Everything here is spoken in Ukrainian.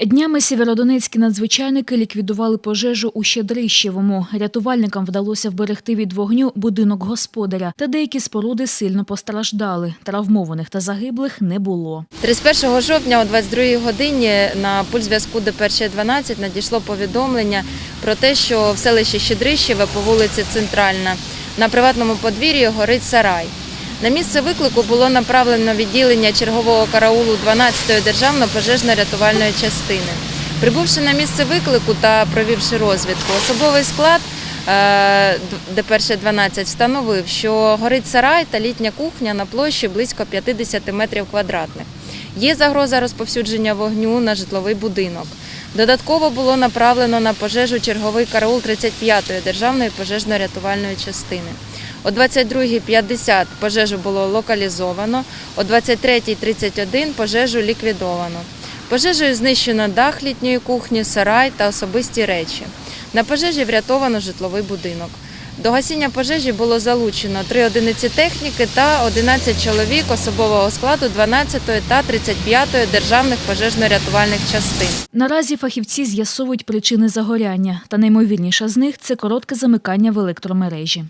Днями сєвєродонецькі надзвичайники ліквідували пожежу у Щедрищевому. Рятувальникам вдалося вберегти від вогню будинок господаря, та деякі споруди сильно постраждали. Травмованих та загиблих не було. 31 жовтня о 22 годині на пульс зв'язку ДПР-12 надійшло повідомлення про те, що в селищі Щедрищеве по вулиці Центральна на приватному подвір'ї горить сарай. На місце виклику було направлено відділення чергового караулу 12-ї державної пожежно-рятувальної частини. Прибувши на місце виклику та провівши розвідку, особовий склад е, ДПР-12 встановив, що горить сарай та літня кухня на площі близько 50 метрів квадратних. Є загроза розповсюдження вогню на житловий будинок. Додатково було направлено на пожежу черговий караул 35-ї державної пожежно-рятувальної частини. О 22.50 пожежу було локалізовано, о 23.31 пожежу ліквідовано. Пожежею знищено дах літньої кухні, сарай та особисті речі. На пожежі врятовано житловий будинок. До гасіння пожежі було залучено 3 одиниці техніки та 11 чоловік особового складу 12-ї та 35-ї державних пожежно-рятувальних частин. Наразі фахівці з'ясовують причини загоряння, та наймовірніша з них це коротке замикання в електромережі.